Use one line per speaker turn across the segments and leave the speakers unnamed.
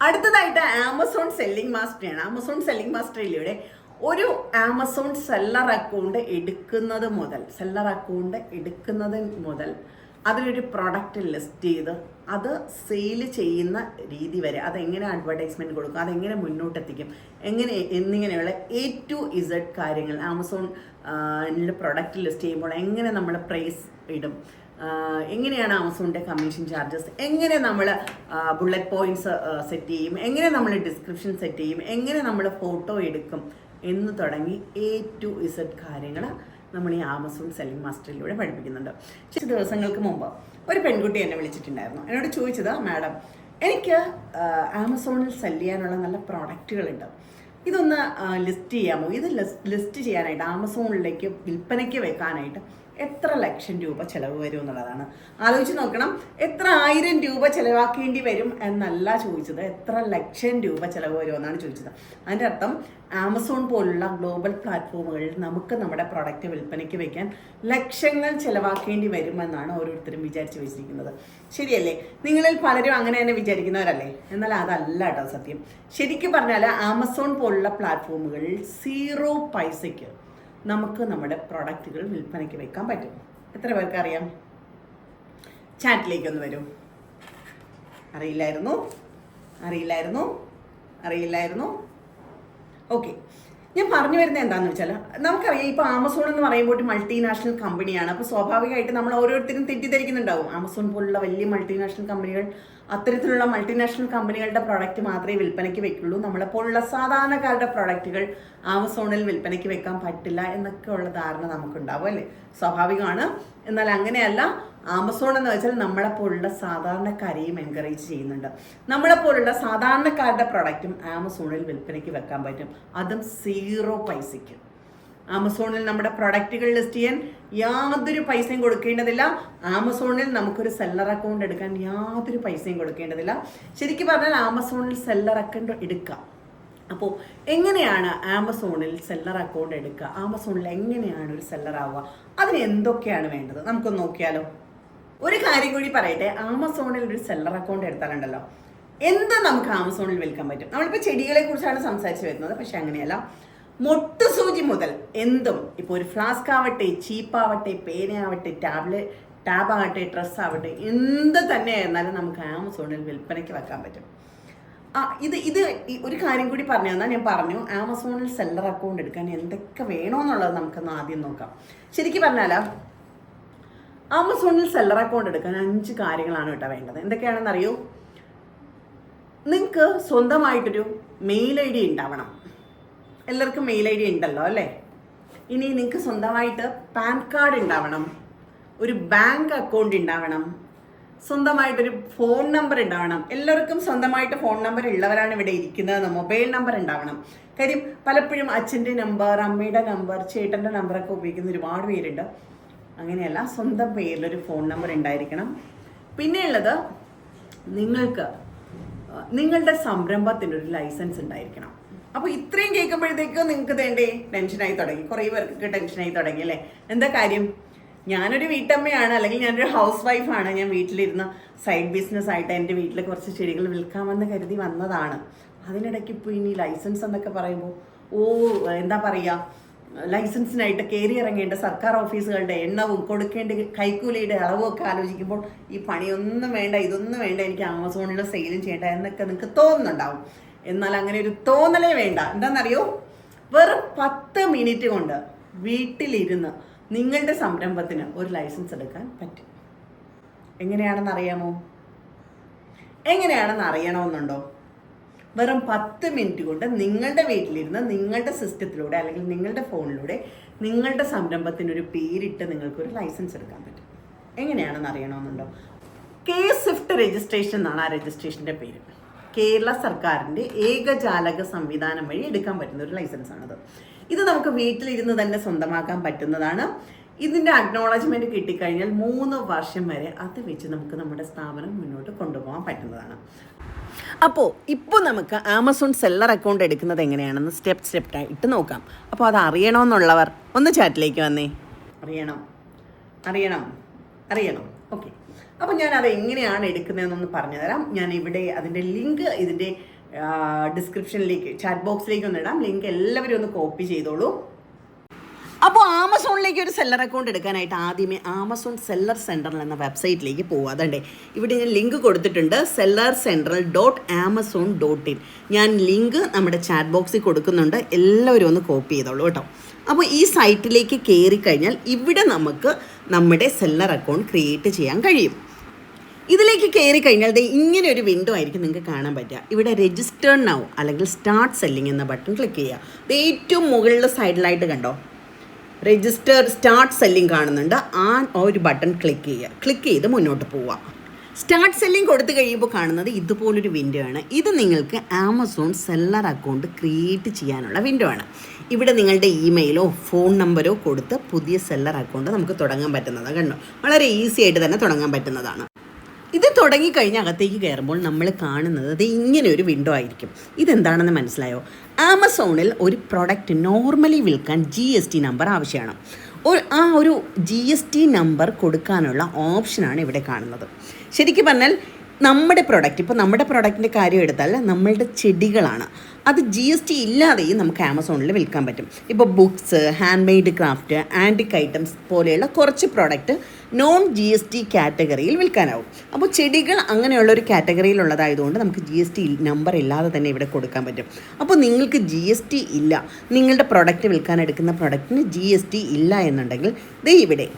അടുത്തതായിട്ട് Amazon selling മാസ്റ്ററിയാണ് Amazon selling മാസ്റ്ററിലൂടെ ഒരു ആമസോൺ സെല്ലർ അക്കൗണ്ട് എടുക്കുന്നത് മുതൽ സെല്ലർ അക്കൗണ്ട് എടുക്കുന്നത് മുതൽ അതിലൊരു പ്രൊഡക്റ്റ് ലിസ്റ്റ് ചെയ്ത് അത് സെയിൽ ചെയ്യുന്ന രീതി വരെ അതെങ്ങനെ അഡ്വർടൈസ്മെന്റ് കൊടുക്കും അതെങ്ങനെ മുന്നോട്ടെത്തിക്കും എങ്ങനെ എന്നിങ്ങനെയുള്ള എ ടു ഇസഡ് കാര്യങ്ങൾ ആമസോൺ പ്രൊഡക്റ്റ് ലിസ്റ്റ് ചെയ്യുമ്പോൾ എങ്ങനെ നമ്മൾ പ്രൈസ് ഇടും എങ്ങനെയാണ് ആമസോണിന്റെ കമ്മീഷൻ ചാർജസ് എങ്ങനെ നമ്മൾ ബുള്ളറ്റ് പോയിന്റ്സ് സെറ്റ് ചെയ്യും? എങ്ങനെ നമ്മൾ ഡിസ്ക്രിപ്ഷൻ സെറ്റ് ചെയ്യും? എങ്ങനെ നമ്മൾ ഫോട്ടോ എടുക്കും? എന്ന് തുടങ്ങി എ ടു ഇസഡ് കാര്യങ്ങൾ നമ്മൾ ഈ ആമസോൺ സെല്ലിംഗ് മാസ്റ്ററിലൂടെ പഠിപ്പിക്കുന്നുണ്ട്. ചില ദിവസങ്ങൾക്ക് മുമ്പ് ഒരു പെൺകുട്ടി എന്നെ വിളിച്ചിട്ടുണ്ടായിരുന്നു. എന്നോട് ചോദിച്ചത് മാഡം എനിക്ക് ആമസോണിൽ സെൽ ചെയ്യാനുള്ള നല്ല പ്രോഡക്റ്റുകളുണ്ട് ഇതൊന്ന് ലിസ്റ്റ് ചെയ്യാമോ? ഇത് ലിസ്റ്റ് ചെയ്യാനായിട്ട് ആമസോണിലേക്ക് വിൽപ്പനയ്ക്ക് വെക്കാനായിട്ട് എത്ര ലക്ഷം രൂപ ചിലവ് വരും എന്നുള്ളതാണ്. ആലോചിച്ച് നോക്കണം എത്ര ആയിരം രൂപ ചിലവാക്കേണ്ടി വരും എന്നല്ല ചോദിച്ചത്. എത്ര ലക്ഷം രൂപ ചിലവ് വരും എന്നാണ് ചോദിച്ചത്. അതിന്റെ അർത്ഥം ആമസോൺ പോലുള്ള ഗ്ലോബൽ പ്ലാറ്റ്ഫോമുകളിൽ നമുക്ക് നമ്മുടെ പ്രൊഡക്റ്റ് വിൽപ്പനയ്ക്ക് വയ്ക്കാൻ ലക്ഷങ്ങൾ ചിലവാക്കേണ്ടി വരുമെന്നാണ് ഓരോരുത്തരും വിചാരിച്ച് വെച്ചിരിക്കുന്നത്. ശരിയല്ലേ? നിങ്ങളിൽ പലരും അങ്ങനെ തന്നെ വിചാരിക്കുന്നവരല്ലേ? എന്നാൽ അതല്ല കേട്ടോ സത്യം. ശരിക്കും പറഞ്ഞാൽ ആമസോൺ പോലുള്ള പ്ലാറ്റ്ഫോമുകളിൽ സീറോ പൈസയ്ക്ക് നമുക്ക് നമ്മുടെ പ്രൊഡക്റ്റുകൾ വിൽപ്പനയ്ക്ക് വെക്കാൻ പറ്റും. എത്ര പേർക്ക് അറിയാം? ചാറ്റിലേക്ക് ഒന്ന് വരും. അറിയില്ലായിരുന്നു? അറിയില്ലായിരുന്നു? അറിയില്ലായിരുന്നു? ഓക്കെ ഞാൻ പറഞ്ഞു വരുന്നത് എന്താണെന്ന് വെച്ചാൽ നമുക്കറിയാം ഇപ്പോൾ ആമസോൺ എന്ന് പറയുമ്പോൾ മൾട്ടിനാഷണൽ കമ്പനിയാണ് അപ്പോൾ സ്വാഭാവികമായിട്ട് നമ്മൾ ഓരോരുത്തരും തെറ്റിദ്ധരിക്കുന്നുണ്ടാവും. ആമസോൺ പോലുള്ള വലിയ മൾട്ടിനാഷണൽ കമ്പനികൾ അത്തരത്തിലുള്ള മൾട്ടിനാഷണൽ കമ്പനികളുടെ പ്രോഡക്റ്റ് മാത്രമേ വിൽപ്പനയ്ക്ക് വെക്കുള്ളൂ. നമ്മളെപ്പോലുള്ള സാധാരണക്കാരുടെ പ്രോഡക്റ്റുകൾ ആമസോണിൽ വിൽപ്പനയ്ക്ക് വെക്കാൻ പറ്റില്ല എന്നൊക്കെ ഉള്ള ധാരണ നമുക്കുണ്ടാവും അല്ലേ? സ്വാഭാവികമാണ്. എന്നാൽ അങ്ങനെയല്ല ആമസോൺ എന്ന് വെച്ചാൽ നമ്മളെപ്പോലുള്ള സാധാരണക്കാരെയും എൻകറേജ് ചെയ്യുന്നുണ്ട്. നമ്മളെപ്പോലുള്ള സാധാരണക്കാരുടെ പ്രൊഡക്റ്റും ആമസോണിൽ വിൽപ്പനയ്ക്ക് വെക്കാൻ പറ്റും. അതും സീറോ പൈസയ്ക്ക്. ആമസോണിൽ നമ്മുടെ പ്രൊഡക്റ്റുകൾ ലിസ്റ്റ് ചെയ്യാൻ യാതൊരു പൈസയും കൊടുക്കേണ്ടതില്ല. ആമസോണിൽ നമുക്കൊരു സെല്ലർ അക്കൗണ്ട് എടുക്കാൻ യാതൊരു പൈസയും കൊടുക്കേണ്ടതില്ല. ശരിക്കും പറഞ്ഞാൽ ആമസോണിൽ സെല്ലർ അക്കൗണ്ട് എടുക്കാം. അപ്പോൾ എങ്ങനെയാണ് ആമസോണിൽ സെല്ലർ അക്കൗണ്ട് എടുക്കുക ആമസോണിൽ എങ്ങനെയാണ് ഒരു സെല്ലർ ആവുക? അതിന് എന്തൊക്കെയാണ് വേണ്ടത്? നമുക്കൊന്ന് നോക്കിയാലോ. ഒരു കാര്യം കൂടി പറയട്ടെ. ആമസോണിൽ ഒരു സെല്ലർ അക്കൗണ്ട് എടുത്താലുണ്ടല്ലോ. എന്ത് നമുക്ക് ആമസോണിൽ വിൽക്കാൻ പറ്റും? നമ്മളിപ്പോൾ ചെടികളെ കുറിച്ചാണ് സംസാരിച്ച് വരുന്നത്. പക്ഷെ അങ്ങനെയല്ല. മൊട്ടുസൂചി മുതൽ എന്തും. ഇപ്പോൾ ഒരു ഫ്ലാസ്ക് ആവട്ടെ ചീപ്പാവട്ടെ പേനയാവട്ടെ ടാബ്ലറ്റ് ടാബ് ആവട്ടെ ഡ്രസ്സ് ആവട്ടെ എന്ത് തന്നെ ആയിരുന്നാലും നമുക്ക് ആമസോണിൽ വിൽപ്പനയ്ക്ക് വെക്കാൻ പറ്റും. ആ ഇത് ഇത് ഒരു കാര്യം കൂടി പറഞ്ഞു തന്നാൽ ഞാൻ പറഞ്ഞു ആമസോണിൽ സെല്ലർ അക്കൗണ്ട് എടുക്കാൻ എന്തൊക്കെ വേണമെന്നുള്ളത് നമുക്കൊന്ന് ആദ്യം നോക്കാം. ശരിക്കും പറഞ്ഞാലോ ആമസോണിൽ സെല്ലർ അക്കൗണ്ട് എടുക്കാൻ അഞ്ച് കാര്യങ്ങളാണ് കേട്ടോ വേണ്ടത്. എന്തൊക്കെയാണെന്ന് അറിയൂ നിങ്ങൾക്ക് സ്വന്തമായിട്ടൊരു മെയിൽ ഐ ഡി ഉണ്ടാവണം. എല്ലാവർക്കും മെയിൽ ഐ ഡി ഉണ്ടല്ലോ അല്ലേ? ഇനി നിങ്ങൾക്ക് സ്വന്തമായിട്ട് പാൻ കാർഡ് ഉണ്ടാവണം ഒരു ബാങ്ക് അക്കൗണ്ട് ഉണ്ടാവണം സ്വന്തമായിട്ടൊരു ഫോൺ നമ്പർ ഉണ്ടാവണം. എല്ലാവർക്കും സ്വന്തമായിട്ട് ഫോൺ നമ്പർ ഉള്ളവരാണ് ഇവിടെ ഇരിക്കുന്നത്. മൊബൈൽ നമ്പർ ഉണ്ടാവണം. കാര്യം പലപ്പോഴും അച്ഛന്റെ നമ്പർ അമ്മയുടെ നമ്പർ ചേട്ടന്റെ നമ്പറൊക്കെ ഉപയോഗിക്കുന്ന ഒരുപാട് പേരുണ്ട്. അങ്ങനെയല്ല സ്വന്തം പേരിലൊരു ഫോൺ നമ്പർ ഉണ്ടായിരിക്കണം. പിന്നെയുള്ളത് നിങ്ങൾക്ക് നിങ്ങളുടെ സംരംഭത്തിന്റെ ഒരു ലൈസൻസ് ഉണ്ടായിരിക്കണം. അപ്പോൾ ഇത്രയും കേൾക്കുമ്പോഴത്തേക്ക് നിങ്ങൾക്ക് തേണ്ടേ ടെൻഷനായി തുടങ്ങി. കുറേ പേർക്ക് ടെൻഷനായി തുടങ്ങി അല്ലേ? എന്താ കാര്യം? ഞാനൊരു വീട്ടമ്മയാണ് അല്ലെങ്കിൽ ഞാനൊരു ഹൗസ് വൈഫാണ് ഞാൻ വീട്ടിലിരുന്ന സൈഡ് ബിസിനസ് ആയിട്ട് എന്റെ വീട്ടിൽ കുറച്ച് ചെടികൾ വിൽക്കാമെന്ന് കരുതി വന്നതാണ്. അതിനിടയ്ക്ക് ഇപ്പോൾ ഇനി ലൈസൻസ് എന്നൊക്കെ പറയുമ്പോൾ ഓ എന്താ പറയുക ലൈസൻസിനായിട്ട് കയറി ഇറങ്ങേണ്ട സർക്കാർ ഓഫീസുകളുടെ എണ്ണവും കൊടുക്കേണ്ട കൈക്കൂലിയുടെ അളവും ഒക്കെ ആലോചിക്കുമ്പോൾ ഈ പണിയൊന്നും വേണ്ട ഇതൊന്നും വേണ്ട എനിക്ക് ആമസോണിൽ സെയിലും ചെയ്യേണ്ട എന്നൊക്കെ നിങ്ങൾക്ക് തോന്നുന്നുണ്ടാവും. എന്നാൽ അങ്ങനെ ഒരു തോന്നലേ വേണ്ട. എന്താണെന്നറിയോ? വെറും പത്ത് മിനിറ്റ് കൊണ്ട് വീട്ടിലിരുന്ന് നിങ്ങളുടെ സംരംഭത്തിന് ഒരു ലൈസൻസ് എടുക്കാൻ പറ്റും. എങ്ങനെയാണെന്ന് അറിയാമോ എങ്ങനെയാണെന്ന് അറിയണമെന്നുണ്ടോ? വെറും പത്ത് മിനിറ്റ് കൊണ്ട് നിങ്ങളുടെ വീട്ടിലിരുന്ന് നിങ്ങളുടെ സിസ്റ്റത്തിലൂടെ അല്ലെങ്കിൽ നിങ്ങളുടെ ഫോണിലൂടെ നിങ്ങളുടെ സംരംഭത്തിന് ഒരു പേരിട്ട് നിങ്ങൾക്കൊരു ലൈസൻസ് എടുക്കാൻ പറ്റും. എങ്ങനെയാണെന്ന് അറിയണമെന്നുണ്ടോ? കെ സ്വിഫ്റ്റ് രജിസ്ട്രേഷൻ എന്നാണ് ആ രജിസ്ട്രേഷന്റെ പേര്. കേരള സർക്കാരിന്റെ ഏകജാലക സംവിധാനം വഴി എടുക്കാൻ പറ്റുന്ന ഒരു ലൈസൻസ് ആണത്. ഇത് നമുക്ക് വീട്ടിലിരുന്ന് തന്നെ സ്വന്തമാക്കാൻ പറ്റുന്നതാണ്. ഇതിന്റെ അക്നോളജ്മെന്റ് കിട്ടിക്കഴിഞ്ഞാൽ മൂന്ന് വർഷം വരെ അത് വെച്ച് നമുക്ക് നമ്മുടെ സ്ഥാപനം മുന്നോട്ട് കൊണ്ടുപോകാൻ പറ്റുന്നതാണ്. അപ്പോൾ ഇപ്പോൾ നമുക്ക് ആമസോൺ സെല്ലർ അക്കൗണ്ട് എടുക്കുന്നത് എങ്ങനെയാണെന്ന് സ്റ്റെപ്പ് സ്റ്റെപ്പായിട്ട് നോക്കാം. അപ്പോൾ അത് അറിയണമെന്നുള്ളവർ ഒന്ന് ചാറ്റിലേക്ക് വന്നേ. അറിയണം. അറിയണം. അറിയണം. ഓക്കെ അപ്പോൾ ഞാൻ അത് എങ്ങനെയാണ് എടുക്കുന്നതെന്നൊന്ന് പറഞ്ഞു തരാം. ഞാൻ ഇവിടെ അതിന്റെ ലിങ്ക് ഇതിന്റെ ഡിസ്ക്രിപ്ഷനിലേക്ക് ചാറ്റ് ബോക്സിലേക്ക് ഒന്ന് ഇടാം. ലിങ്ക് എല്ലാവരും ഒന്ന് കോപ്പി ചെയ്തോളൂ. അപ്പോൾ ആമസോണിലേക്ക് ഒരു സെല്ലർ അക്കൗണ്ട് എടുക്കാനായിട്ട് ആദ്യമേ ആമസോൺ സെല്ലർ സെൻട്രൽ എന്ന വെബ്സൈറ്റിലേക്ക് പോകുക അതുകൊണ്ട് ഇവിടെ ഞാൻ ലിങ്ക് കൊടുത്തിട്ടുണ്ട് seller central dot Amazon dot in ഞാൻ ലിങ്ക് നമ്മുടെ ചാറ്റ് ബോക്സിൽ കൊടുക്കുന്നുണ്ട്. എല്ലാവരും ഒന്ന് കോപ്പി ചെയ്തോളൂ കേട്ടോ. അപ്പോൾ ഈ സൈറ്റിലേക്ക് കയറി കഴിഞ്ഞാൽ ഇവിടെ നമുക്ക് നമ്മുടെ സെല്ലർ അക്കൗണ്ട് ക്രിയേറ്റ് ചെയ്യാൻ കഴിയും. ഇതിലേക്ക് കയറി കഴിഞ്ഞാൽ ദേ ഇങ്ങനെ ഒരു വിൻഡോ ആയിരിക്കും നിങ്ങൾക്ക് കാണാൻ പറ്റുക. ഇവിടെ രജിസ്റ്റേർഡ് നൗ അല്ലെങ്കിൽ സ്റ്റാർട്ട് സെല്ലിംഗ് എന്ന ബട്ടൺ ക്ലിക്ക് ചെയ്യുക. ഇത് ഏറ്റവും മുകളിലെ സൈഡിലായിട്ട് കണ്ടോ? രജിസ്റ്റർ സ്റ്റാർട്ട് സെല്ലിംഗ് കാണുന്നുണ്ട്. ആ ഒരു ബട്ടൺ ക്ലിക്ക് ചെയ്യുക. ക്ലിക്ക് ചെയ്ത് മുന്നോട്ട് പോവുക. സ്റ്റാർട്ട് സെല്ലിംഗ് കൊടുത്തു കഴിയുമ്പോൾ കാണുന്നത് ഇതുപോലൊരു വിൻഡോ ആണ്. ഇത് നിങ്ങൾക്ക് ആമസോൺ സെല്ലർ അക്കൗണ്ട് ക്രിയേറ്റ് ചെയ്യാനുള്ള വിൻഡോ ആണ്. ഇവിടെ നിങ്ങളുടെ ഇമെയിലോ ഫോൺ നമ്പരോ കൊടുത്ത് പുതിയ സെല്ലർ അക്കൗണ്ട് നമുക്ക് തുടങ്ങാൻ പറ്റുന്നതാണ്. കണ്ടോ? വളരെ ഈസി ആയിട്ട് തന്നെ തുടങ്ങാൻ പറ്റുന്നതാണ്. ഇത് തുടങ്ങിക്കഴിഞ്ഞ് അകത്തേക്ക് കയറുമ്പോൾ നമ്മൾ കാണുന്നത് അത് ഇങ്ങനെ ഒരു വിൻഡോ ആയിരിക്കും. ഇതെന്താണെന്ന് മനസ്സിലായോ? ആമസോണിൽ ഒരു പ്രൊഡക്റ്റ് നോർമലി വിൽക്കാൻ ജി എസ് ടി നമ്പർ ആവശ്യമാണ്. ആ ഒരു ജി എസ് ടി നമ്പർ കൊടുക്കാനുള്ള ഓപ്ഷനാണ് ഇവിടെ കാണുന്നത്. ശരിക്കും പറഞ്ഞാൽ നമ്മുടെ പ്രൊഡക്റ്റ് ഇപ്പോൾ നമ്മുടെ പ്രൊഡക്റ്റിന്റെ കാര്യം എടുത്താൽ നമ്മളുടെ ചെടികളാണ്. അത് ജി എസ് ടി ഇല്ലാതെയും നമുക്ക് ആമസോണിൽ വിൽക്കാൻ പറ്റും. ഇപ്പോൾ books hand made craft antique items പോലെയുള്ള കുറച്ച് product non G S T കാറ്റഗറിയിൽ വിൽക്കാനാവും. അപ്പോൾ ചെടികൾ അങ്ങനെയുള്ള ഒരു കാറ്റഗറിയിലുള്ളതായതുകൊണ്ട് നമുക്ക് ജി എസ് ടി നമ്പർ ഇല്ലാതെ തന്നെ ഇവിടെ കൊടുക്കാൻ പറ്റും. അപ്പോൾ നിങ്ങൾക്ക് ജി എസ് ടി ഇല്ല. നിങ്ങളുടെ പ്രൊഡക്റ്റ് വിൽക്കാൻ എടുക്കുന്ന പ്രൊഡക്റ്റിന് ജി എസ് ടി ഇല്ല എന്നുണ്ടെങ്കിൽ ദേ ഇവിടെ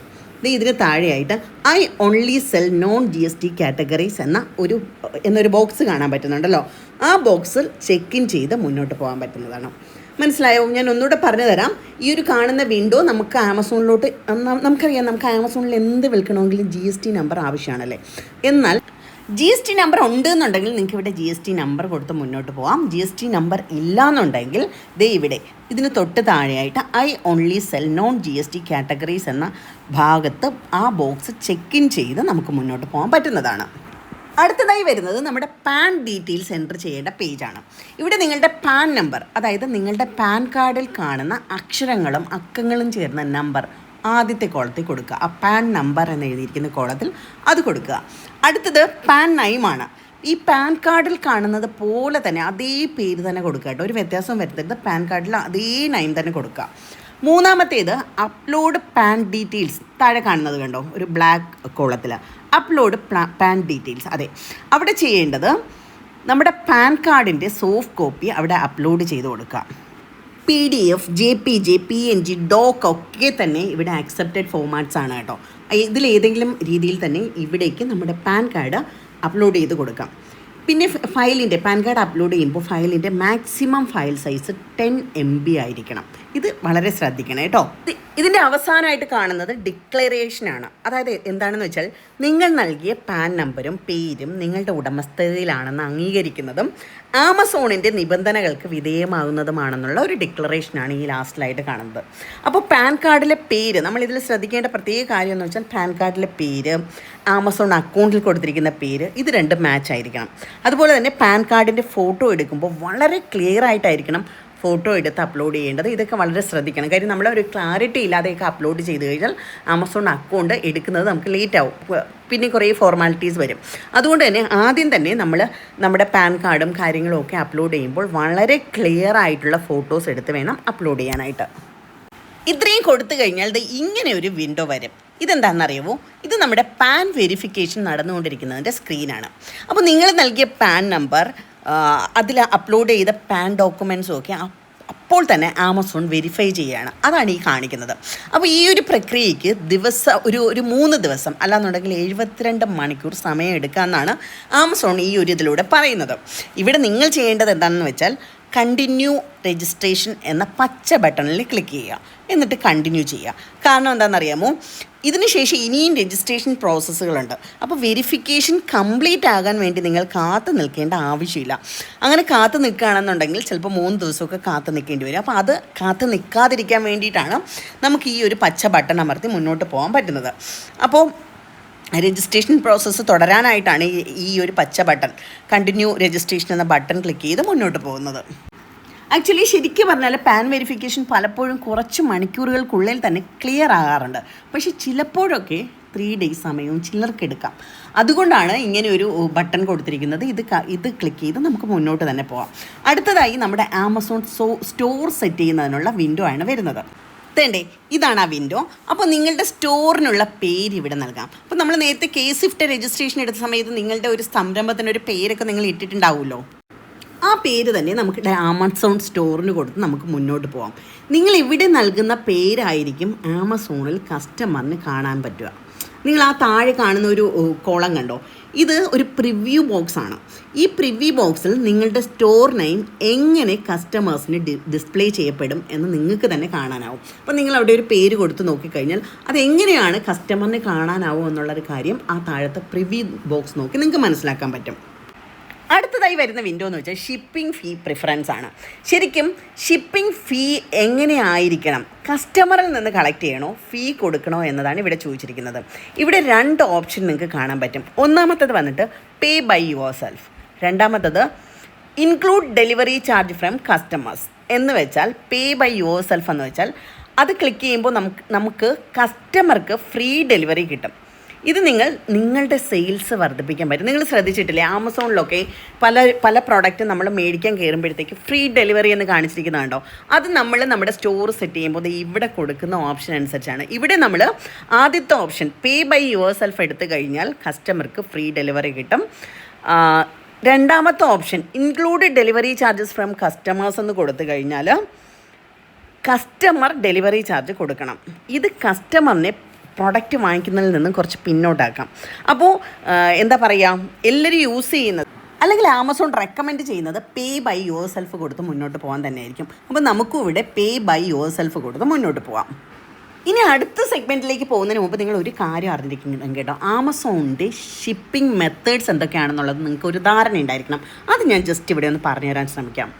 ഇതിന് താഴെയായിട്ട് I only sell non G S T categories എന്ന ഒരു എന്നൊരു ബോക്സ് കാണാൻ പറ്റുന്നുണ്ടല്ലോ. ആ ബോക്സിൽ ചെക്ക് ഇൻ ചെയ്ത് മുന്നോട്ട് പോകാൻ പറ്റുന്നതാണ്. മനസ്സിലായോ? ഞാൻ ഒന്നുകൂടെ പറഞ്ഞു തരാം ഈ ഒരു കാണുന്ന വിൻഡോ നമുക്ക് ആമസോണിലോട്ട് നമുക്കറിയാം നമുക്ക് ആമസോണിൽ എന്ത് വിൽക്കണമെങ്കിലും ജി എസ് ടി നമ്പർ ആവശ്യമാണല്ലേ? എന്നാൽ ജി എസ് ടി നമ്പർ ഉണ്ട് എന്നുണ്ടെങ്കിൽ നിങ്ങൾക്ക് ഇവിടെ ജി എസ് ടി നമ്പർ കൊടുത്ത് മുന്നോട്ട് പോകാം ജി എസ് ടി നമ്പർ ഇല്ല എന്നുണ്ടെങ്കിൽ ദേ ഇവിടെ ഇതിന് തൊട്ട് താഴെയായിട്ട് I only sell non G S T categories എന്ന ഭാഗത്ത് ആ ബോക്സ് ചെക്ക് ഇൻ ചെയ്ത് നമുക്ക് മുന്നോട്ട് പോകാൻ പറ്റുന്നതാണ്. അടുത്തതായി വരുന്നത് നമ്മുടെ പാൻ ഡീറ്റെയിൽസ് എന്റർ ചെയ്യേണ്ട പേജാണ് ഇവിടെ നിങ്ങളുടെ പാൻ നമ്പർ അതായത് നിങ്ങളുടെ പാൻ കാർഡിൽ കാണുന്ന അക്ഷരങ്ങളും അക്കങ്ങളും ചേർന്ന നമ്പർ ആദ്യത്തെ കോളത്തിൽ കൊടുക്കുക. ആ പാൻ നമ്പർ എന്ന് എഴുതിയിരിക്കുന്ന കോളത്തിൽ അത് കൊടുക്കുക. അടുത്തത് പാൻ നൈമാണ് ഈ പാൻ കാർഡിൽ കാണുന്നത് പോലെ തന്നെ അതേ പേര് തന്നെ കൊടുക്കുക കേട്ടോ. ഒരു വ്യത്യാസം വരുത്തരുത്. പാൻ കാർഡിൽ അതേ നയം തന്നെ കൊടുക്കുക. മൂന്നാമത്തേത് അപ്ലോഡ് പാൻ ഡീറ്റെയിൽസ് താഴെ കാണുന്നത് കണ്ടോ? ഒരു ബ്ലാക്ക് കോളത്തിൽ അപ്ലോഡ് പാൻ ഡീറ്റെയിൽസ് അതെ. അവിടെ ചെയ്യേണ്ടത് നമ്മുടെ പാൻ കാർഡിന്റെ സോഫ്റ്റ് കോപ്പി അവിടെ അപ്ലോഡ് ചെയ്ത് കൊടുക്കുക. P D F J P J P N G doc ഒക്കെ തന്നെ ഇവിടെ ആക്സെപ്റ്റഡ് ഫോമാറ്റ്സ് ആണ് കേട്ടോ. ഇതിലേതെങ്കിലും രീതിയിൽ തന്നെ ഇവിടേക്ക് നമ്മുടെ പാൻ കാർഡ് അപ്ലോഡ് ചെയ്ത് കൊടുക്കാം. പിന്നെ ഫയലിന്റെ പാൻ കാർഡ് അപ്ലോഡ് ചെയ്യുമ്പോൾ ഫയലിന്റെ maximum file size ten M B ആയിരിക്കണം. ഇത് വളരെ ശ്രദ്ധിക്കണം കേട്ടോ ഇതിന്റെ അവസാനമായിട്ട് കാണുന്നത് ഡിക്ലറേഷൻ ആണ്. അതായത് എന്താണെന്ന് വെച്ചാൽ നിങ്ങൾ നൽകിയ പാൻ നമ്പരും പേരും നിങ്ങളുടെ ഉടമസ്ഥതയിലാണെന്ന് അംഗീകരിക്കുന്നതും ആമസോണിന്റെ നിബന്ധനകൾക്ക് വിധേയമാകുന്നതുമാണെന്നുള്ള ഒരു ഡിക്ലറേഷനാണ് ഈ ലാസ്റ്റിലായിട്ട് കാണുന്നത്. അപ്പോൾ പാൻ കാർഡിലെ പേര് നമ്മൾ ഇതിൽ ശ്രദ്ധിക്കേണ്ട പ്രത്യേക കാര്യം എന്ന് വെച്ചാൽ പാൻ കാർഡിലെ പേര് ആമസോൺ അക്കൗണ്ടിൽ കൊടുത്തിരിക്കുന്ന പേര് ഇത് രണ്ടും മാച്ച് ആയിരിക്കണം. അതുപോലെ തന്നെ പാൻ കാർഡിന്റെ ഫോട്ടോ എടുക്കുമ്പോൾ വളരെ ക്ലിയർ ആയിട്ടായിരിക്കണം ഫോട്ടോ എടുത്ത് അപ്ലോഡ് ചെയ്യേണ്ടത്. ഇതൊക്കെ വളരെ ശ്രദ്ധിക്കണം. കാര്യം നമ്മൾ ഒരു ക്ലാരിറ്റി ഇല്ലാതെയൊക്കെ അപ്ലോഡ് ചെയ്ത് കഴിഞ്ഞാൽ ആമസോൺ അക്കൗണ്ട് എടുക്കുന്നത് നമുക്ക് ലേറ്റ് ആവും. പിന്നെ കുറേ ഫോർമാലിറ്റീസ് വരും. അതുകൊണ്ട് തന്നെ ആദ്യം തന്നെ നമ്മൾ നമ്മുടെ പാൻ കാർഡും കാര്യങ്ങളും ഒക്കെ അപ്ലോഡ് ചെയ്യുമ്പോൾ വളരെ ക്ലിയർ ആയിട്ടുള്ള ഫോട്ടോസ് എടുത്ത് വേണം അപ്ലോഡ് ചെയ്യാനായിട്ട്. ഇത്രയും കൊടുത്തു കഴിഞ്ഞാൽ ഇങ്ങനെ ഒരു വിൻഡോ വരും. ഇതെന്താണെന്നറിയുമോ? ഇത് നമ്മുടെ പാൻ വെരിഫിക്കേഷൻ നടന്നുകൊണ്ടിരിക്കുന്നതിന്റെ സ്ക്രീനാണ് അപ്പോൾ നിങ്ങൾ നൽകിയ പാൻ നമ്പർ അതിൽ അപ്ലോഡ് ചെയ്ത പാൻ ഡോക്യുമെൻസും ഒക്കെ അപ്പോൾ തന്നെ ആമസോൺ വെരിഫൈ ചെയ്യുകയാണ് അതാണ് ഈ കാണിക്കുന്നത്. അപ്പോൾ ഈ ഒരു പ്രക്രിയയ്ക്ക് ദിവസം ഒരു ഒരു മൂന്ന് ദിവസം അല്ലാന്നുണ്ടെങ്കിൽ എഴുപത്തിരണ്ട് മണിക്കൂർ സമയം എടുക്കുക എന്നാണ് ആമസോൺ ഈ ഒരു ഇതിലൂടെ പറയുന്നത്. ഇവിടെ നിങ്ങൾ ചെയ്യേണ്ടത് എന്താണെന്ന് വെച്ചാൽ കണ്ടിന്യൂ രജിസ്ട്രേഷൻ എന്ന പച്ച ബട്ടണിൽ ക്ലിക്ക് ചെയ്യുക. എന്നിട്ട് കണ്ടിന്യൂ ചെയ്യുക. കാരണം എന്താണെന്നറിയാമോ? ഇതിന് ശേഷം ഇനിയും രജിസ്ട്രേഷൻ പ്രോസസ്സുകളുണ്ട്. അപ്പോൾ വെരിഫിക്കേഷൻ കംപ്ലീറ്റ് ആകാൻ വേണ്ടി നിങ്ങൾ കാത്തു നിൽക്കേണ്ട ആവശ്യമില്ല. അങ്ങനെ കാത്തു നിൽക്കുകയാണെന്നുണ്ടെങ്കിൽ ചിലപ്പോൾ മൂന്ന് ദിവസമൊക്കെ കാത്തു നിൽക്കേണ്ടി വരും. അപ്പോൾ അത് കാത്തു നിൽക്കാതിരിക്കാൻ വേണ്ടിയിട്ടാണ് നമുക്ക് ഈ ഒരു പച്ച ബട്ടൺ അമർത്തി മുന്നോട്ട് പോകാൻ പറ്റുന്നത്. അപ്പോൾ രജിസ്ട്രേഷൻ പ്രോസസ്സ് തുടരാനായിട്ടാണ് ഈ ഒരു പച്ച ബട്ടൺ കണ്ടിന്യൂ രജിസ്ട്രേഷൻ എന്ന ബട്ടൺ ക്ലിക്ക് ചെയ്ത് മുന്നോട്ട് പോകുന്നത്. ആക്ച്വലി ശരിക്കും പറഞ്ഞാൽ പാൻ വെരിഫിക്കേഷൻ പലപ്പോഴും കുറച്ച് മണിക്കൂറുകൾക്കുള്ളിൽ തന്നെ ക്ലിയർ ആകാറുണ്ട്. പക്ഷേ ചിലപ്പോഴൊക്കെ ത്രീ ഡേയ്സ് സമയവും ചിലർക്ക് എടുക്കാം. അതുകൊണ്ടാണ് ഇങ്ങനെ ഒരു ബട്ടൺ കൊടുത്തിരിക്കുന്നത്. ഇത് ഇത് ക്ലിക്ക് ചെയ്ത് നമുക്ക് മുന്നോട്ട് തന്നെ പോകാം. അടുത്തതായി നമ്മുടെ ആമസോൺ സ്റ്റോർ സെറ്റ് ചെയ്യുന്നതിനുള്ള വിൻഡോ ആണ് വരുന്നത്. തേണ്ടേ ഇതാണ് ആ വിൻഡോ അപ്പോൾ നിങ്ങളുടെ സ്റ്റോറിനുള്ള പേര് ഇവിടെ നൽകാം. അപ്പോൾ നമ്മൾ നേരത്തെ കെ സ്വിഫ്റ്റ് രജിസ്ട്രേഷൻ എടുത്ത സമയത്ത് നിങ്ങളുടെ ഒരു സംരംഭത്തിന് ഒരു പേരൊക്കെ നിങ്ങൾ ഇട്ടിട്ടുണ്ടാവുമല്ലോ? ആ പേര് തന്നെ നമുക്ക് ആമസോൺ സ്റ്റോറിന് കൊടുത്ത് നമുക്ക് മുന്നോട്ട് പോകാം നിങ്ങൾ ഇവിടെ നൽകുന്ന പേരായിരിക്കും ആമസോണിൽ കസ്റ്റമറിന് കാണാൻ പറ്റുക. നിങ്ങൾ ആ താഴെ കാണുന്ന ഒരു കോളം കണ്ടോ? ഇത് ഒരു പ്രിവ്യൂ ബോക്സ് ആണ്. ഈ പ്രിവ്യൂ ബോക്സിൽ നിങ്ങളുടെ സ്റ്റോർ നെയിം എങ്ങനെ കസ്റ്റമേഴ്സിന് ഡിസ്പ്ലേ ചെയ്യപ്പെടും എന്ന് നിങ്ങൾക്ക് തന്നെ കാണാനാവും. അപ്പോൾ നിങ്ങൾ അവിടെ ഒരു പേര് കൊടുത്ത് നോക്കിക്കഴിഞ്ഞാൽ അതെങ്ങനെയാണ് കസ്റ്റമറിന് കാണാനാവും എന്നുള്ളൊരു കാര്യം ആ താഴത്തെ പ്രിവ്യൂ ബോക്സ് നോക്കി നിങ്ങൾക്ക് മനസ്സിലാക്കാൻ പറ്റും. അടുത്തതായി വരുന്ന വിൻഡോ എന്ന് വെച്ചാൽ ഷിപ്പിംഗ് ഫീ പ്രിഫറൻസ് ആണ്. ശരിക്കും ഷിപ്പിംഗ് ഫീ എങ്ങനെയായിരിക്കണം കസ്റ്റമറിൽ നിന്ന് കളക്ട് ചെയ്യണോ? ഫീ കൊടുക്കണോ എന്നതാണ് ഇവിടെ ചോദിച്ചിരിക്കുന്നത്. ഇവിടെ രണ്ട് ഓപ്ഷൻ നിങ്ങൾക്ക് കാണാൻ പറ്റും. ഒന്നാമത്തത് വന്നിട്ട് പേ ബൈ യുവർ സെൽഫ് രണ്ടാമത്തത് include delivery charge from customers എന്ന് വെച്ചാൽ പേ ബൈ യുവർ സെൽഫ് എന്ന് വെച്ചാൽ അത് ക്ലിക്ക് ചെയ്യുമ്പോൾ നമുക്ക് നമുക്ക് കസ്റ്റമർക്ക് ഫ്രീ ഡെലിവറി കിട്ടും. ഇത് നിങ്ങൾ നിങ്ങളുടെ സെയിൽസ് വർദ്ധിപ്പിക്കാൻ പറ്റും. നിങ്ങൾ ശ്രദ്ധിച്ചിട്ടില്ലേ ആമസോണിലൊക്കെ പല പല പ്രോഡക്റ്റ് നമ്മൾ മേടിക്കാൻ കയറുമ്പോഴത്തേക്ക് ഫ്രീ ഡെലിവറി എന്ന് കാണിച്ചിരിക്കുന്നുണ്ടോ? അത് നമ്മൾ നമ്മുടെ സ്റ്റോർ സെറ്റ് ചെയ്യുമ്പോൾ ഇവിടെ കൊടുക്കുന്ന ഓപ്ഷൻ അനുസരിച്ചാണ്. ഇവിടെ നമ്മൾ ആദ്യത്തെ option pay by your self എടുത്തു കഴിഞ്ഞാൽ കസ്റ്റമർക്ക് ഫ്രീ ഡെലിവറി കിട്ടും. രണ്ടാമത്തെ option include delivery charges from customers എന്ന് കൊടുത്തു കഴിഞ്ഞാൽ കസ്റ്റമർ ഡെലിവറി ചാർജ് കൊടുക്കണം. ഇത് കസ്റ്റമറിനെ പ്രൊഡക്റ്റ് വാങ്ങിക്കുന്നതിൽ നിന്നും കുറച്ച് പിന്നോട്ടാക്കാം. അപ്പോൾ എന്താ പറയുക എല്ലാവരും യൂസ് ചെയ്യുന്നത് അല്ലെങ്കിൽ ആമസോൺ റെക്കമെൻഡ് ചെയ്യുന്നത് പേ ബൈ യുവർ സെൽഫ് കൊടുത്ത് മുന്നോട്ട് പോകാൻ തന്നെയായിരിക്കും. അപ്പോൾ നമുക്കും ഇവിടെ പേ ബൈ യുവർ സെൽഫ് കൊടുത്ത് മുന്നോട്ട് പോകാം ഇനി അടുത്ത സെഗ്മെന്റിലേക്ക് പോകുന്നതിന് മുമ്പ് നിങ്ങൾ ഒരു കാര്യം അറിഞ്ഞിരിക്കണം കേട്ടോ. ആമസോണിന്റെ ഷിപ്പിംഗ് മെത്തേഡ്സ് എന്തൊക്കെയാണെന്നുള്ളത് നിങ്ങൾക്ക് ഒരു ധാരണ ഉണ്ടായിരിക്കണം. അത് ഞാൻ ജസ്റ്റ് ഇവിടെ ഒന്ന് പറഞ്ഞു തരാൻ ശ്രമിക്കാം.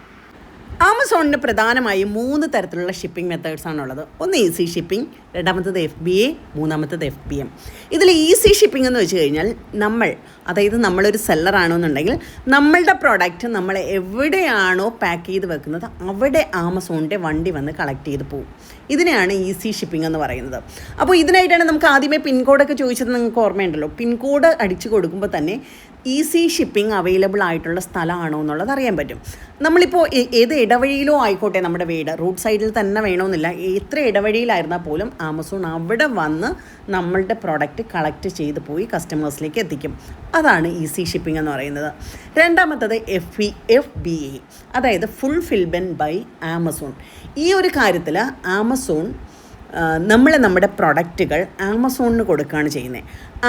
ആമസോണിന് പ്രധാനമായും മൂന്ന് തരത്തിലുള്ള ഷിപ്പിംഗ് മെത്തേഡ്സ് ആണുള്ളത്. ഒന്ന് ഈസി ഷിപ്പിംഗ് രണ്ടാമത്തത് എഫ് ബി എ മൂന്നാമത്തത് എഫ് ബി എം ഇതിൽ ഈസി ഷിപ്പിംഗ് എന്ന് വെച്ച് കഴിഞ്ഞാൽ നമ്മൾ അതായത് നമ്മളൊരു സെല്ലറാണെന്നുണ്ടെങ്കിൽ നമ്മളുടെ പ്രോഡക്റ്റ് നമ്മൾ എവിടെയാണോ പാക്ക് ചെയ്ത് വെക്കുന്നത് അവിടെ ആമസോണിന്റെ വണ്ടി വന്ന് കളക്ട് ചെയ്ത് പോകും ഇതിനെയാണ് ഈസി ഷിപ്പിംഗ് എന്ന് പറയുന്നത്. അപ്പോൾ ഇതിനായിട്ടാണ് നമുക്ക് ആദ്യമേ പിൻകോഡൊക്കെ ചോദിച്ചത് നിങ്ങൾക്ക് ഓർമ്മയുണ്ടല്ലോ. പിൻകോഡ് അടിച്ചു കൊടുക്കുമ്പോൾ തന്നെ ഈസി ഷിപ്പിംഗ് അവൈലബിൾ ആയിട്ടുള്ള സ്ഥലമാണോ എന്നുള്ളത് അറിയാൻ പറ്റും. നമ്മളിപ്പോൾ ഏത് ഇടവഴിയിലോ ആയിക്കോട്ടെ നമ്മുടെ വീട് റോഡ് സൈഡിൽ തന്നെ വേണമെന്നില്ല. എത്ര ഇടവഴിയിലായിരുന്നാൽ പോലും ആമസോൺ അവിടെ വന്ന് നമ്മളുടെ പ്രോഡക്റ്റ് കളക്ട് ചെയ്ത് പോയി കസ്റ്റമേഴ്സിലേക്ക് എത്തിക്കും. അതാണ് ഈസി ഷിപ്പിംഗ് എന്ന് പറയുന്നത്. രണ്ടാമത്തത് F B F B A അതായത് ഫുൾ ഫിൽബൻ ബൈ ആമസോൺ. ഈ ഒരു കാര്യത്തിൽ ആമസോൺ നമ്മൾ നമ്മുടെ പ്രൊഡക്റ്റുകൾ ആമസോണിന് കൊടുക്കുകയാണ് ചെയ്യുന്നത്.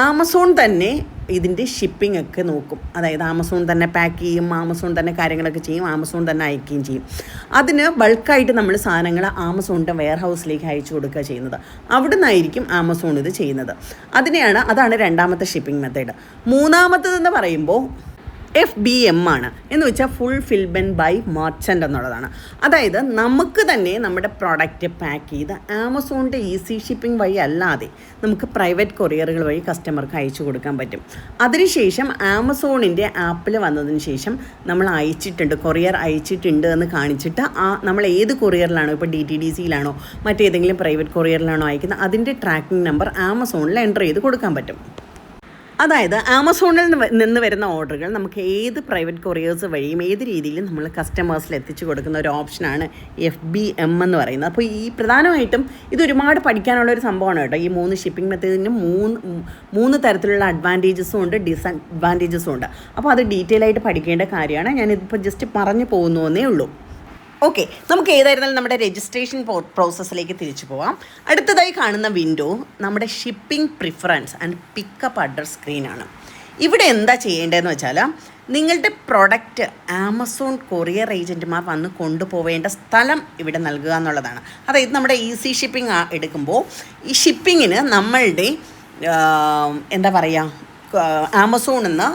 ആമസോൺ തന്നെ ഇതിന്റെ ഷിപ്പിംഗ് ഒക്കെ നോക്കും. അതായത് ആമസോൺ തന്നെ പാക്ക് ചെയ്യും ആമസോൺ തന്നെ കാര്യങ്ങളൊക്കെ ചെയ്യും ആമസോൺ തന്നെ അയക്കുകയും ചെയ്യും. അതിന് ബൾക്കായിട്ട് നമ്മൾ സാധനങ്ങൾ ആമസോണിന്റെ വെയർ ഹൗസിലേക്ക് അയച്ചു കൊടുക്കുക ചെയ്യുന്നത്. അവിടെ നിന്നായിരിക്കും ആമസോൺ ഇത് ചെയ്യുന്നത്. അതിനെയാണ് അതാണ് രണ്ടാമത്തെ ഷിപ്പിംഗ് മെത്തേഡ് മൂന്നാമത്തതെന്ന് പറയുമ്പോൾ എഫ് ബി എം ആണ്. എന്ന് വെച്ചാൽ ഫുൾ ഫിൽബൻ ബൈ മർച്ചന്റ് എന്നുള്ളതാണ്. അതായത് നമുക്ക് തന്നെ നമ്മുടെ പ്രോഡക്റ്റ് പാക്ക് ചെയ്ത് ആമസോണിന്റെ ഈസി ഷിപ്പിംഗ് വഴി അല്ലാതെ നമുക്ക് പ്രൈവറ്റ് കൊറിയറുകൾ വഴി കസ്റ്റമർക്ക് അയച്ചു കൊടുക്കാൻ പറ്റും. അതിനുശേഷം ആമസോണിന്റെ ആപ്പിൽ വന്നതിന് ശേഷം നമ്മൾ അയച്ചിട്ടുണ്ട് കൊറിയർ അയച്ചിട്ടുണ്ട് എന്ന് കാണിച്ചിട്ട് ആ നമ്മൾ ഏത് കൊറിയറിലാണോ ഇപ്പോൾ ഡി ടി ഡി സിയിലാണോ മറ്റേതെങ്കിലും പ്രൈവറ്റ് കൊറിയറിലാണോ അയക്കുന്നത് അതിന്റെ ട്രാക്കിംഗ് നമ്പർ ആമസോണിൽ എന്റർ ചെയ്ത് കൊടുക്കാൻ പറ്റും. അതായത് ആമസോണിൽ നിന്ന് വരുന്ന ഓർഡറുകൾ നമുക്ക് ഏത് പ്രൈവറ്റ് കൊറിയേഴ്സ് വഴിയും ഏത് രീതിയിലും നമ്മൾ കസ്റ്റമേഴ്സിൽ എത്തിച്ചു കൊടുക്കുന്ന ഒരു ഓപ്ഷനാണ് എഫ് ബി എം എന്ന് പറയുന്നത്. അപ്പോൾ ഈ പ്രധാനമായിട്ടും ഇത് ഒരുപാട് പഠിക്കാനുള്ള ഒരു സംഭവമാണ് കേട്ടോ. ഈ മൂന്ന് ഷിപ്പിംഗ് മെത്തേഡിന് മൂന്ന് മൂന്ന് തരത്തിലുള്ള അഡ്വാന്റേജസും ഉണ്ട് ഡിസഡ്വാന്റേജസും ഉണ്ട്. അപ്പോൾ അത് ഡീറ്റെയിൽ ആയിട്ട് പഠിക്കേണ്ട കാര്യമാണ്. ഞാനിതിപ്പോൾ ജസ്റ്റ് പറഞ്ഞു പോകുന്നു എന്നേ ഉള്ളൂ. ഓക്കെ നമുക്ക് ഏതായിരുന്നാലും നമ്മുടെ രജിസ്ട്രേഷൻ പ്രോസസ്സിലേക്ക് തിരിച്ചു പോവാം. അടുത്തതായി കാണുന്ന വിൻഡോ നമ്മുടെ shipping preference and pickup address സ്ക്രീനാണ് ഇവിടെ എന്താ ചെയ്യേണ്ടതെന്ന് വെച്ചാൽ നിങ്ങളുടെ പ്രൊഡക്റ്റ് ആമസോൺ കൊറിയർ ഏജന്റുമാർ വന്ന് കൊണ്ടുപോവേണ്ട സ്ഥലം ഇവിടെ നൽകുക എന്നുള്ളതാണ്. അതായത് നമ്മുടെ ഈസി ഷിപ്പിംഗ് എടുക്കുമ്പോൾ ഈ ഷിപ്പിങ്ങിന് നമ്മളുടെ എന്താ പറയുക ആമസോണിൽ നിന്ന്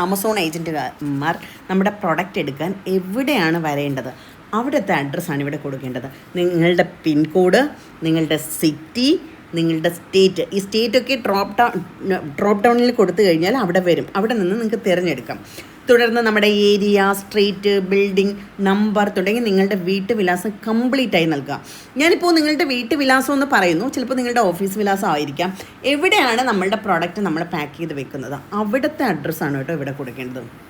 ആമസോൺ ഏജന്റുമാർ നമ്മുടെ പ്രൊഡക്റ്റ് എടുക്കാൻ എവിടെയാണ് വരേണ്ടത്? അവിടുത്തെ അഡ്രസ്സാണ് ഇവിടെ കൊടുക്കേണ്ടത്. നിങ്ങളുടെ പിൻകോഡ് നിങ്ങളുടെ സിറ്റി നിങ്ങളുടെ സ്റ്റേറ്റ് ഈ സ്റ്റേറ്റൊക്കെ ഡ്രോപ്പ് ഡൗൺ ഡ്രോപ്പ് ഡൗണിൽ കൊടുത്തു കഴിഞ്ഞാൽ അവിടെ വരും. അവിടെ നിന്ന് നിങ്ങൾക്ക് തിരഞ്ഞെടുക്കാം. തുടർന്ന് നമ്മുടെ ഏരിയ സ്ട്രീറ്റ് ബിൽഡിംഗ് നമ്പർ തുടങ്ങി നിങ്ങളുടെ വീട്ടുവിലാസം കംപ്ലീറ്റ് ആയി നൽകുക ഞാനിപ്പോൾ നിങ്ങളുടെ വീട്ടുവിലാസം എന്ന് പറയുന്നു. ചിലപ്പോൾ നിങ്ങളുടെ ഓഫീസ് വിലാസം ആയിരിക്കാം. എവിടെയാണ് നമ്മളുടെ പ്രോഡക്റ്റ് നമ്മൾ പാക്ക് ചെയ്ത് വെക്കുന്നത്? അവിടുത്തെ അഡ്രസ്സാണ് കേട്ടോ ഇവിടെ കൊടുക്കേണ്ടത്.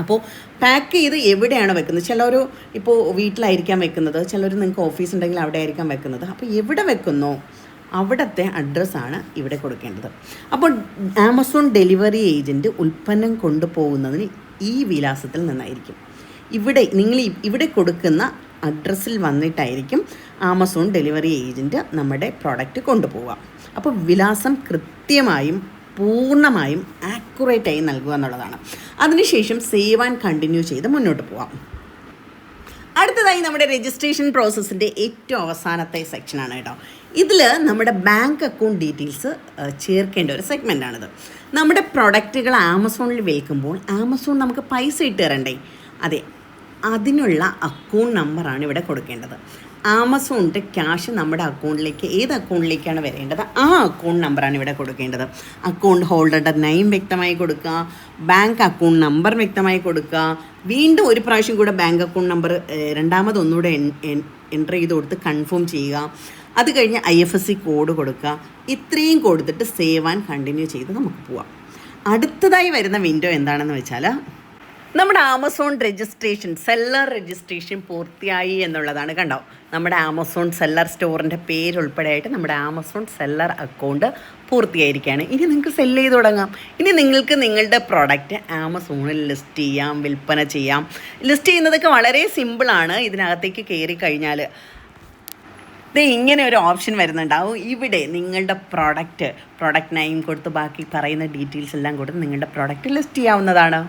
അപ്പോൾ പാക്ക് ചെയ്ത് എവിടെയാണ് വെക്കുന്നത്? ചിലർ ഇപ്പോൾ വീട്ടിലായിരിക്കാം വെക്കുന്നത്. ചിലർ നിങ്ങൾക്ക് ഓഫീസ് ഉണ്ടെങ്കിൽ അവിടെ ആയിരിക്കാം വെക്കുന്നത്. അപ്പോൾ എവിടെ വെക്കുന്നോ അവിടുത്തെ അഡ്രസ്സാണ് ഇവിടെ കൊടുക്കേണ്ടത്. അപ്പോൾ ആമസോൺ ഡെലിവറി ഏജന്റ് ഉൽപ്പന്നം കൊണ്ടുപോകുന്നതിന് ഈ വിലാസത്തിൽ നിന്നായിരിക്കും. ഇവിടെ നിങ്ങൾ ഇവിടെ കൊടുക്കുന്ന അഡ്രസ്സിൽ വന്നിട്ടായിരിക്കും ആമസോൺ ഡെലിവറി ഏജന്റ് നമ്മുടെ പ്രോഡക്റ്റ് കൊണ്ടുപോവുക. അപ്പോൾ വിലാസം കൃത്യമായും പൂർണമായും ആക്യുറേറ്റായി നൽകുക എന്നുള്ളതാണ്. അതിനുശേഷം സേവ് ആൻഡ് കണ്ടിന്യൂ ചെയ്ത് മുന്നോട്ട് പോവാം. അടുത്തതായി നമ്മുടെ രജിസ്ട്രേഷൻ പ്രോസസ്സിന്റെ ഏറ്റവും അവസാനത്തെ സെക്ഷനാണ് കേട്ടോ. ഇതിൽ നമ്മുടെ ബാങ്ക് അക്കൗണ്ട് ഡീറ്റെയിൽസ് ചേർക്കേണ്ട ഒരു സെഗ്മെന്റാണിത് നമ്മുടെ പ്രൊഡക്റ്റുകൾ ആമസോണിൽ വിൽക്കുമ്പോൾ ആമസോൺ നമുക്ക് പൈസ ഇട്ട് തരണ്ടേ? അതെ അതിനുള്ള അക്കൗണ്ട് നമ്പറാണ് ഇവിടെ കൊടുക്കേണ്ടത്. ആമസോണിന്റെ ക്യാഷ് നമ്മുടെ അക്കൗണ്ടിലേക്ക് ഏത് അക്കൗണ്ടിലേക്കാണ് വരേണ്ടത്? ആ അക്കൗണ്ട് നമ്പറാണ് ഇവിടെ കൊടുക്കേണ്ടത്. അക്കൗണ്ട് ഹോൾഡറുടെ നെയിം വ്യക്തമായി കൊടുക്കുക. ബാങ്ക് അക്കൗണ്ട് നമ്പർ വ്യക്തമായി കൊടുക്കുക. വീണ്ടും ഒരു പ്രാവശ്യം കൂടെ ബാങ്ക് അക്കൗണ്ട് നമ്പർ രണ്ടാമത് ഒന്നുകൂടെ എന്റർ ചെയ്ത് കൊടുത്ത് കൺഫേം ചെയ്യുക. അത് കഴിഞ്ഞ് I F S C code കൊടുക്കുക. ഇത്രയും കൊടുത്തിട്ട് സേവ് ആൻഡ് കണ്ടിന്യൂ ചെയ്ത് നമുക്ക് പോവാം. അടുത്തതായി വരുന്ന വിൻഡോ എന്താണെന്ന് വെച്ചാൽ നമ്മുടെ ആമസോൺ രജിസ്ട്രേഷൻ സെല്ലർ രജിസ്ട്രേഷൻ പൂർത്തിയായി എന്നുള്ളതാണ് കണ്ടോ. നമ്മുടെ ആമസോൺ സെല്ലർ സ്റ്റോറിന്റെ പേരുൾപ്പെടെയായിട്ട് നമ്മുടെ ആമസോൺ സെല്ലർ അക്കൗണ്ട് പൂർത്തിയായിരിക്കുകയാണ്. ഇനി നിങ്ങൾക്ക് സെല്ല് ചെയ്ത് തുടങ്ങാം. ഇനി നിങ്ങൾക്ക് നിങ്ങളുടെ പ്രോഡക്റ്റ് ആമസോണിൽ ലിസ്റ്റ് ചെയ്യാം വിൽപ്പന ചെയ്യാം. ലിസ്റ്റ് ചെയ്യുന്നതൊക്കെ വളരെ സിമ്പിളാണ്. ഇതിനകത്തേക്ക് കയറി കഴിഞ്ഞാൽ ഇത് ഇങ്ങനെ ഒരു ഓപ്ഷൻ വരുന്നുണ്ടാവും. ഇവിടെ നിങ്ങളുടെ പ്രോഡക്റ്റ് പ്രോഡക്റ്റ് നെയിം കൊടുത്ത് ബാക്കി പറയുന്ന ഡീറ്റെയിൽസ് എല്ലാം കൊടുത്ത് നിങ്ങളുടെ പ്രോഡക്റ്റ് ലിസ്റ്റ് ചെയ്യാവുന്നതാണ്.